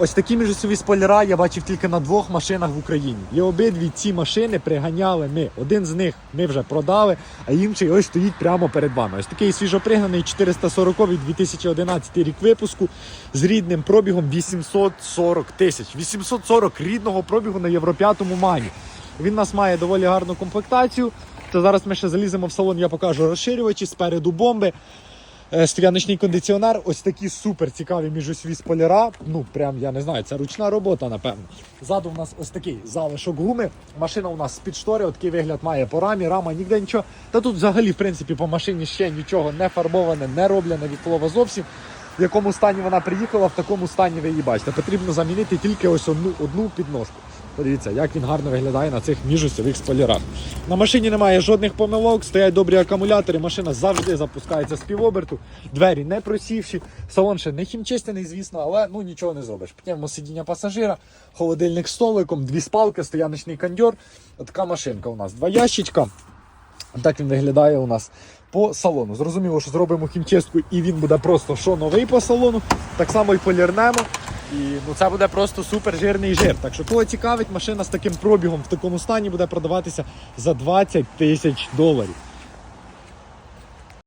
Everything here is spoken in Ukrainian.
Ось такі міжосьові спойлера я бачив тільки на двох машинах в Україні. І обидві ці машини приганяли ми. Один з них ми вже продали, а інший ось стоїть прямо перед вами. Ось такий свіжопригнаний 440 2011 рік випуску з рідним пробігом 840 тисяч. 840 рідного пробігу на Євро 5 мані. Він нас має доволі гарну комплектацію. То зараз ми ще заліземо в салон, я покажу розширювачі, спереду бомби. Е, Стояночний кондиціонер, ось такі супер цікаві міжосві спойлера. Ну, прям я не знаю, це ручна робота, напевно. Ззаду у нас ось такий залишок гуми. Машина у нас з-під штори, такий вигляд має по рамі, рама ніде нічого. Та тут взагалі, в принципі, по машині ще нічого не фарбоване, не роблене від слова зовсім. В якому стані вона приїхала, в такому стані ви її бачите. Потрібно замінити тільки ось одну, одну підножку. Подивіться, як він гарно виглядає на цих міжосьових спойлерах. На машині немає жодних помилок, стоять добрі акумулятори, машина завжди запускається з півоберту, двері не просівші, салон ще не хімчистений, звісно, але ну нічого не зробиш. Пневмосидіння пасажира, холодильник з столиком, дві спалки, стояночний кондьор. Така машинка у нас. Два ящичка. Так він виглядає у нас по салону. Зрозуміло, що зробимо хімчистку і він буде просто що новий по салону. Так само і полірнемо. І ну, це буде просто супер жирний жир. Так що кого цікавить, машина з таким пробігом в такому стані буде продаватися за 20 тисяч доларів.